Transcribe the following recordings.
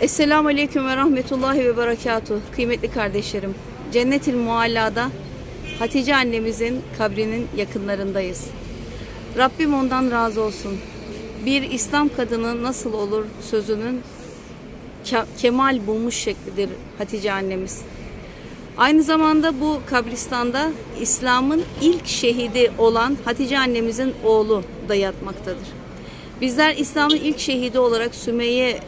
Esselamu Aleyküm ve Rahmetullahi ve Berekatuhu. Kıymetli kardeşlerim, Cennetil Mualla'da Hatice annemizin kabrinin yakınlarındayız. Rabbim ondan razı olsun. Bir İslam kadını nasıl olur sözünün ke- kemal bulmuş şeklidir Hatice annemiz. Aynı zamanda bu kabristanda İslam'ın ilk şehidi olan Hatice annemizin oğlu da yatmaktadır. Bizler İslam'ın ilk şehidi olarak Sümeyye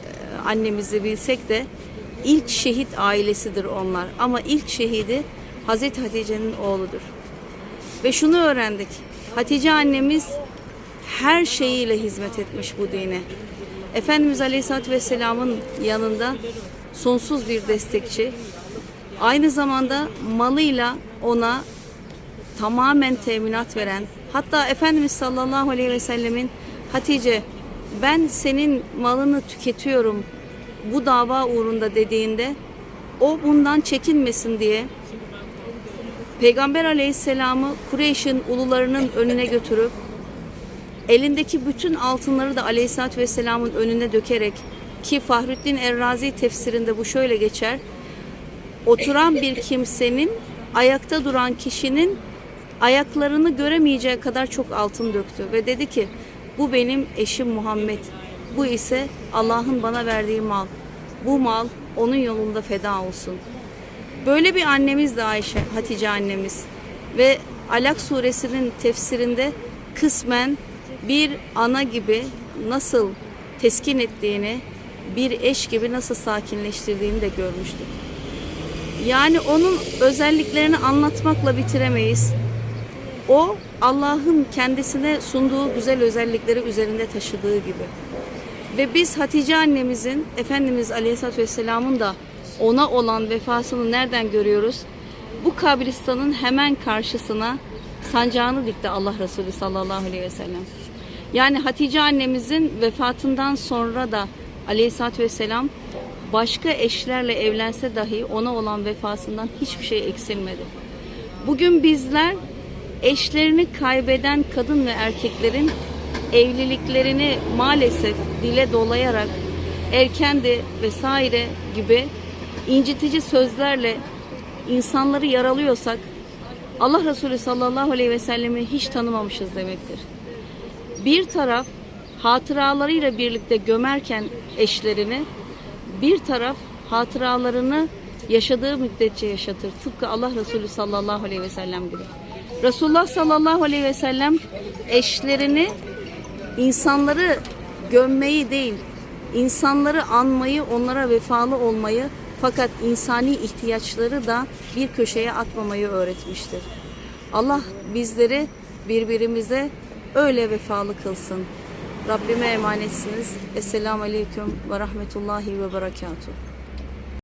annemizi bilsek de ilk şehit ailesidir onlar. Ama ilk şehidi Hazreti Hatice'nin oğludur. Ve şunu öğrendik. Hatice annemiz her şeyiyle hizmet etmiş bu dine. Efendimiz Aleyhisselatü Vesselam'ın yanında sonsuz bir destekçi. Aynı zamanda malıyla ona tamamen teminat veren, hatta Efendimiz sallallahu aleyhi ve sellemin Hatice ben senin malını tüketiyorum bu dava uğrunda dediğinde o bundan çekinmesin diye Peygamber aleyhisselamı Kureyş'in ulularının önüne götürüp elindeki bütün altınları da aleyhissalatü vesselamın önüne dökerek ki Fahrettin Errazi tefsirinde bu şöyle geçer oturan bir kimsenin ayakta duran kişinin ayaklarını göremeyeceği kadar çok altın döktü ve dedi ki bu benim eşim Muhammed. Bu ise Allah'ın bana verdiği mal. Bu mal onun yolunda feda olsun. Böyle bir annemiz de Ayşe, Hatice annemiz. Ve Alak suresinin tefsirinde kısmen bir ana gibi nasıl teskin ettiğini, bir eş gibi nasıl sakinleştirdiğini de görmüştük. Yani onun özelliklerini anlatmakla bitiremeyiz. O Allah'ın kendisine sunduğu güzel özellikleri üzerinde taşıdığı gibi. Ve biz Hatice annemizin, Efendimiz Aleyhisselatü Vesselam'ın da ona olan vefasını nereden görüyoruz? Bu kabristanın hemen karşısına sancağını dikti Allah Resulü sallallahu aleyhi ve sellem. Yani Hatice annemizin vefatından sonra da Aleyhisselatü Vesselam başka eşlerle evlense dahi ona olan vefasından hiçbir şey eksilmedi. Bugün bizler eşlerini kaybeden kadın ve erkeklerin evliliklerini maalesef dile dolayarak erkendi vesaire gibi incitici sözlerle insanları yaralıyorsak Allah Resulü sallallahu aleyhi ve sellemi hiç tanımamışız demektir. Bir taraf hatıralarıyla birlikte gömerken eşlerini bir taraf hatıralarını yaşadığı müddetçe yaşatır. Tıpkı Allah Resulü sallallahu aleyhi ve sellem gibi. Resulullah sallallahu aleyhi ve sellem eşlerini insanları gömmeyi değil, insanları anmayı, onlara vefalı olmayı fakat insani ihtiyaçları da bir köşeye atmamayı öğretmiştir. Allah bizleri birbirimize öyle vefalı kılsın. Rabbime emanetsiniz. Esselamu Aleyküm ve Rahmetullahi ve Berekatuhu.